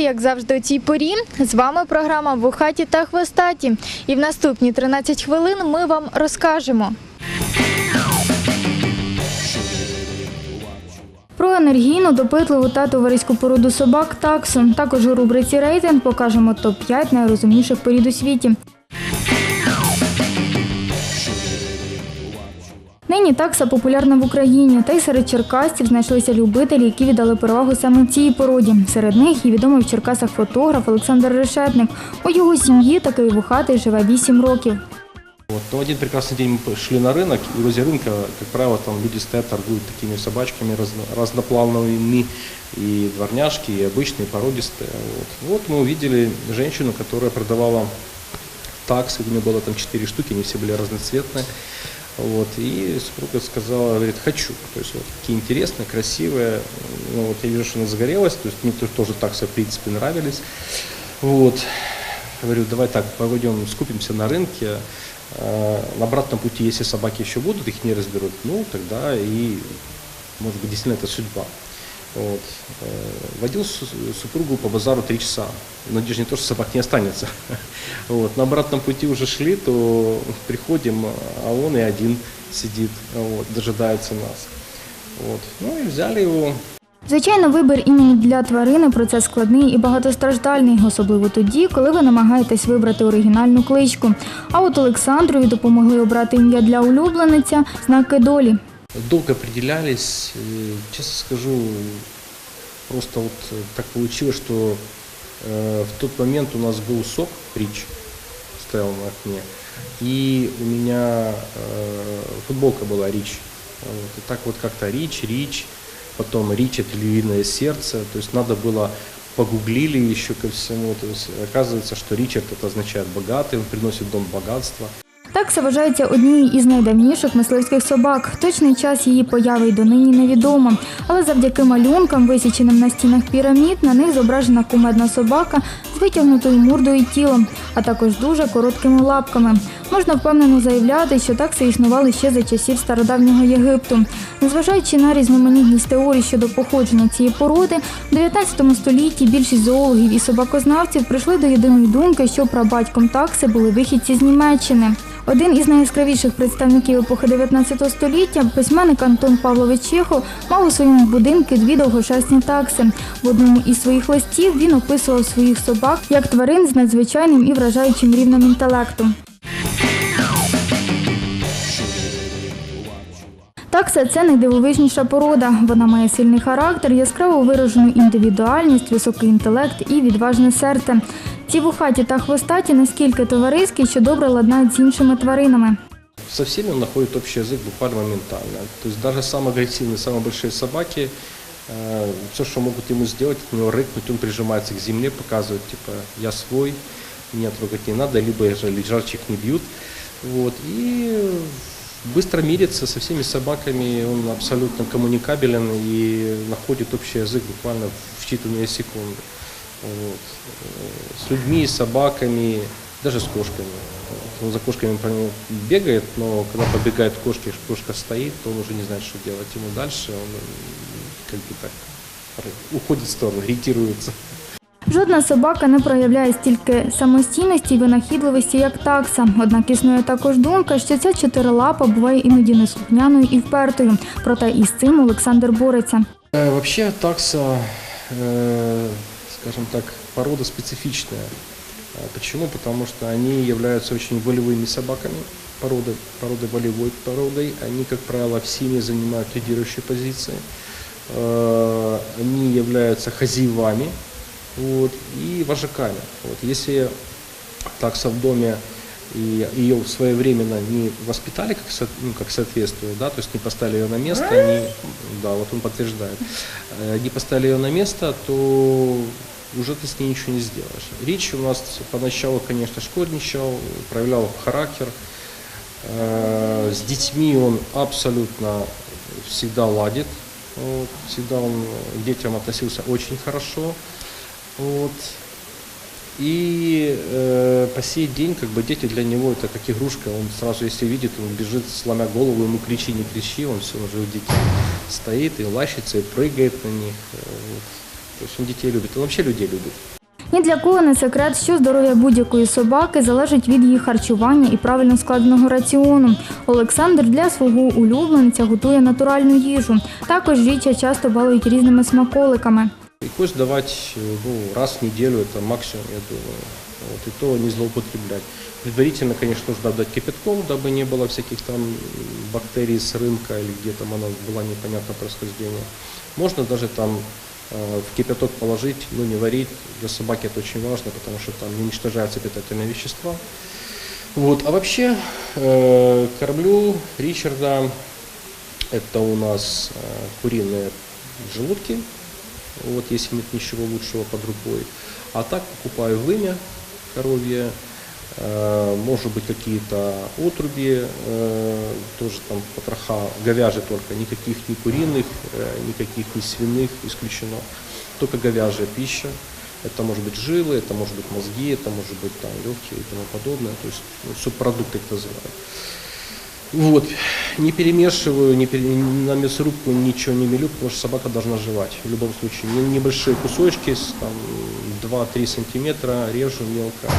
як завжди, у цій порі. З вами програма «Вухаті та хвостаті. І в наступні 13 хвилин ми вам розкажемо. Про енергійну, допитливу та товариську породу собак таксу. Також у рубриці рейтинг покажемо топ-5 найрозумніших порід у світі. Нині такса популярна в Україні, та й серед черкасців знайшлися любителі, які віддали перевагу саме цій породі. Серед них і відомий в Черкасах фотограф Олександр Решетник. У його сім'ї такий вухатий живе 8 років. Вот. Но один прекрасный день мы шли на рынок, и возле рынка, как правило, там люди стоят, торгуют такими собачками разно- разноплановыми, и дворняжки, и обычные, породистые. Вот. вот мы увидели женщину, которая продавала таксы, у нее было там четыре штуки, они все были разноцветные. Вот, и супруга сказала, говорит, хочу. То есть вот такие интересные, красивые. Ну, вот я вижу, что она загорелась, то есть мне тоже- тоже таксы, в принципе, нравились. Вот. Говорю, давай так, пойдем, скупимся на рынке. Э, На обратном пути, если собаки еще будут, их не разберут, ну, тогда и, может быть, действительно это судьба. Вот. Э, Водил супругу по базару три часа. Надеюсь, не то, что собак не останется. Вот. На обратном пути уже шли, то приходим, а он и один сидит, вот, дожидается нас. Вот. Ну и взяли его, Звичайно, вибір імені для тварини процес складний і багатостраждальний, особливо тоді, коли ви намагаєтесь вибрати оригінальну кличку. А от Олександрові допомогли обрати ім'я для улюблениця знаки долі. Долго определялись, честно скажу, просто вот так получилось, что э, в тот момент у нас был сок Рич, стоял на окне, и у меня э, футболка была Рич. Вот, и так вот как-то Рич, Рич, потом Рич это львиное сердце, то есть надо было погуглили еще ко всему, то есть оказывается, что Ричард это означает богатый, он приносит дом богатство. Такса вважається однією із найдавніших мисливських собак. Точний час її появи й донині невідомо. Але завдяки малюнкам, висіченим на стінах пірамід, на них зображена кумедна собака з витягнутою мордою тілом, а також дуже короткими лапками. Можна впевнено заявляти, що такси існували ще за часів стародавнього Єгипту. Незважаючи на різноманітність теорій щодо походження цієї породи, в 19 столітті більшість зоологів і собакознавців прийшли до єдиної думки, що прабатьком такси були вихідці з Німеччини. Один із найяскравіших представників епохи 19 століття, письменник Антон Павлович Чехов, мав у своєму будинку дві довгошерстні такси. В одному із своїх листів він описував своїх собак як тварин з надзвичайним і вражаючим рівнем інтелекту. Такса це найдивовижніша порода. Вона має сильний характер, яскраво виражену індивідуальність, високий інтелект і відважне серце. Ці вухаті та хвостаті наскільки товариські, що добре ладнають з іншими тваринами. Со всеми он находит общий язык буквально моментально. То есть даже самые агрессивные, самые большие собаки, все, что могут ему сделать, от него рыкнуть, он прижимается к земле, показывает, типа, я свой, меня трогать не надо, либо же лежачих не бьют. Вот. И быстро мирится со всеми собаками, он абсолютно коммуникабелен и находит общий язык буквально в считанные секунды. Вот. Э, С людьми, с собаками, даже с кошками. Вот. Он за кошками понятно, бегает, но когда подбегает к кошке, кошка стоит, то он уже не знает, что делать ему дальше. Он м, как бы так уходит в сторону, ретируется. Жодна собака не проявляє стільки самостійності і винахідливості, як такса. Однак існує також думка, що ця чотирилапа буває іноді неслухняною і впертою. Проте із цим Олександр бореться. Э, Вообще такса, э, скажем так, порода специфичная. А Почему? Потому что они являются очень волевыми собаками, породы, породы волевой породой. Они, как правило, в семье занимают лидирующие позиции. Э, Они являются хозяевами вот, и вожаками. Вот. Если такса в доме и ее своевременно не воспитали как, со- ну, как соответствует, да, то есть не поставили ее на место, они, да, вот он подтверждает, э, не поставили ее на место, то уже ты с ней ничего не сделаешь. Речь у нас поначалу, конечно, шкодничал, проявлял характер. Э, С детьми он абсолютно всегда ладит, вот, всегда он к детям относился очень хорошо. Вот. И э, по сей день как бы дети для него это как игрушка. Он сразу, если видит, он бежит, сломя голову, ему кричи, не кричи, он все уже у детей стоит и лащится, и прыгает на них. Э, вот. То есть он детей любит, он вообще людей любит. Ні для кого не секрет, що здоров'я будь-якої собаки залежить від її харчування і правильно складеного раціону. Олександр для свого улюбленця готує натуральну їжу. Також Річа часто балують різними смаколиками. И кость давать э, ну, раз в неделю, это максимум, я думаю. Вот, и то не злоупотреблять. Предварительно, конечно, нужно дать кипятком, дабы не было всяких там м, бактерий с рынка или где там она была непонятно происхождения. Можно даже там э, в кипяток положить, ну не варить. Для собаки это очень важно, потому что там не уничтожаются питательные вещества. Вот. А вообще э, кормлю Ричарда. Это у нас э, куриные желудки. Вот, если нет ничего лучшего под рукой. А так покупаю вымя коровье, э, может быть какие-то отруби, э, тоже там потроха, говяжьи только, никаких ни куриных, э, никаких ни свиных исключено, только говяжья пища. Это может быть жилы, это может быть мозги, это может быть там легкие и тому подобное. То есть ну, субпродукты их называют. Вот. Не перемешиваю, не пере- на мясорубку ничего не мелю, потому что собака должна жевать. В любом случае. Не- Небольшие кусочки, там, 2-3 сантиметра, режу мелко,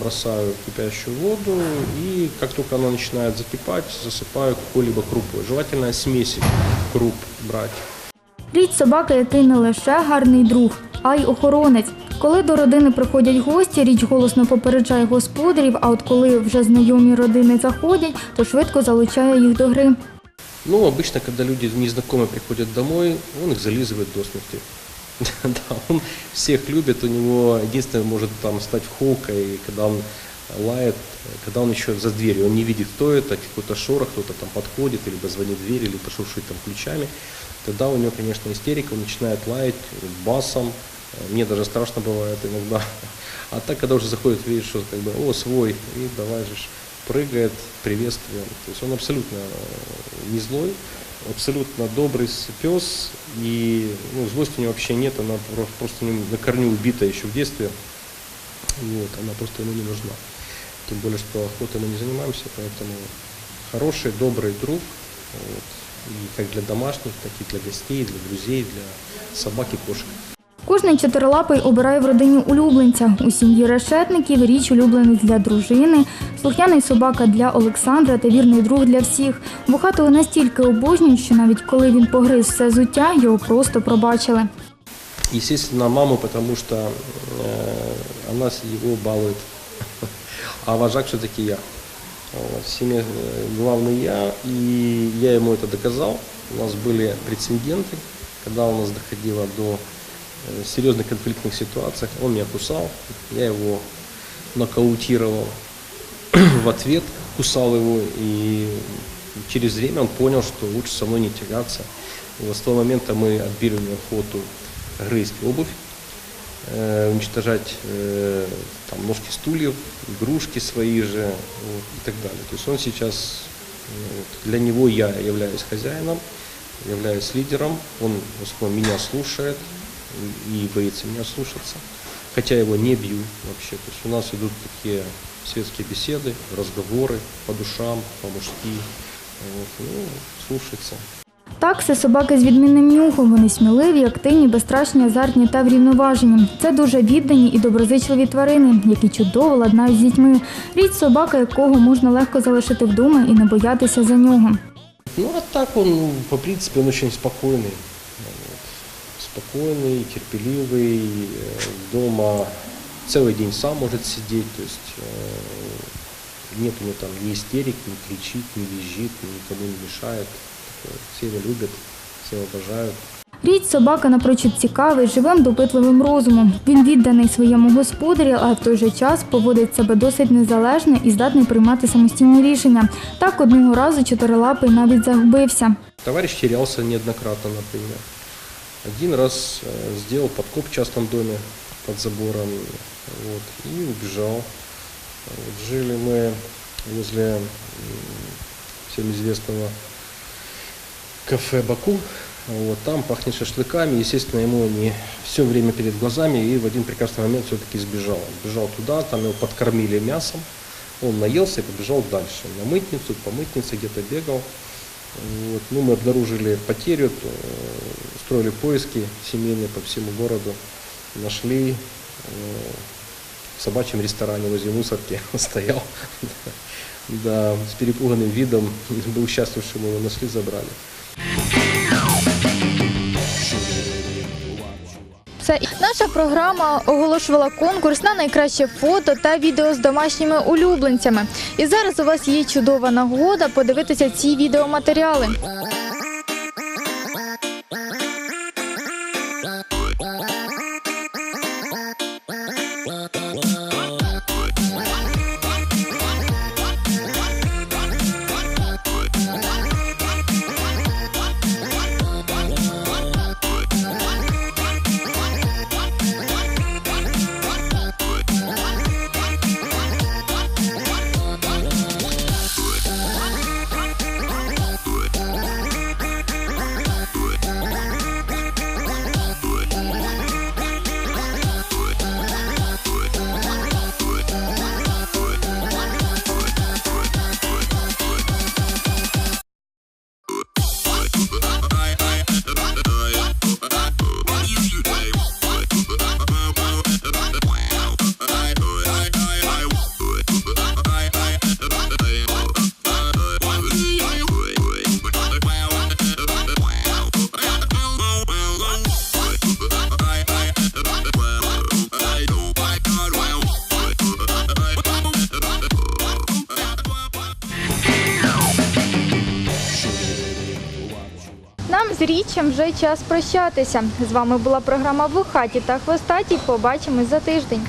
бросаю в кипящую воду и как только она начинает закипать, засыпаю какой-либо крупой. Желательно смеси круп брать. Річ собака, який не лише гарний друг, а й охоронець. Коли до родини приходять гості, річ голосно попереджає господарів, а от коли вже знайомі родини заходять, то швидко залучає їх до гри. Ну, обычно, когда люди незнакомые приходят домой, он их зализывает до смерти. Да, он всех любит, у него единственное может там стать холкой, когда он лает, когда он еще за дверью, он не видит, кто это, какой-то шорох, кто-то там подходит, либо звонит в дверь, либо шуршит там ключами. Тогда у него, конечно, истерика, он начинает лаять басом. Мне даже страшно бывает иногда. А так, когда уже заходит, видишь, что как бы, о, свой, и давай же прыгает приветствием. То есть он абсолютно э, не злой, абсолютно добрый пес, и ну, злости у него вообще нет, она про- просто на корню убита еще в детстве. Вот, она просто ему не нужна. Тем более, что охотой мы не занимаемся, поэтому хороший, добрый друг, вот, и как для домашних, так и для гостей, для друзей, для собак и кошек. Кожний чотирилапий обирає в родині улюбленця. У сім'ї решетників річ улюбленець для дружини, слухняний собака для Олександра та вірний друг для всіх. Вухатого настільки обожнюють, що навіть коли він погриз все зуття, його просто пробачили. Естественно, маму, потому что э, она с- его балует. А вожак все-таки я. Вот, В семье э, главный я, и я ему это доказал. У нас были прецеденты, когда у нас доходило до э, серьезных конфликтных ситуаций. Он меня кусал, я его нокаутировал в ответ, кусал его, и через время он понял, что лучше со мной не тягаться. Вот с того момента мы отбили у него охоту грызть обувь, э, уничтожать э, там, ножки стульев, игрушки свои же вот, и так далее. То есть он сейчас, э, для него я являюсь хозяином, являюсь лидером, он в основном меня слушает и и боится меня слушаться, хотя его не бью вообще. То есть у нас идут такие светские беседы, разговоры по душам, по-мужски, вот, ну, слушается. Такси собаки з відмінним нюхом. Вони сміливі, активні, безстрашні, азартні та врівноважені. Це дуже віддані і доброзичливі тварини, які чудово ладнають з дітьми. Річ собака, якого можна легко залишити вдома і не боятися за нього. Ну, а так он, ну, по принципе, он очень спокойный. Вот. Спокойный, терпеливый, э, дома целый день сам может сидеть, то есть э, нет у него там ни истерик, не кричит, не визжит, никому не мешает. Такое, Все его любят, все обожают. Річ собака напрочуд цікавий, живим допитливим розумом. Він відданий своєму господарю, а в той же час поводить себе досить незалежно і здатний приймати самостійні рішення. Так одного разу чотирилапий навіть загубився. Товарищ терялся неоднократно, например. Один раз э, сделал подкоп в частном доме под забором вот, и убежал. Вот, жили мы возле всем известного кафе «Баку». Вот, там пахнет шашлыками, естественно, ему не все время перед глазами, и в один прекрасный момент все-таки сбежал. Сбежал туда, там его подкормили мясом, он наелся и побежал дальше. На мытницу, по мытнице где-то бегал. Вот. Ну, мы обнаружили потерю, э, устроили поиски семейные по всему городу, нашли э, в собачьем ресторане возле мусорки стоял, да, с перепуганным видом, был счастлив, что мы его нашли, забрали. Це наша програма оголошувала конкурс на найкраще фото та відео з домашніми улюбленцями. І зараз у вас є чудова нагода подивитися ці відеоматеріали. Нам з річчям вже час прощатися. З вами була програма в та хвостаті. Побачимось за тиждень.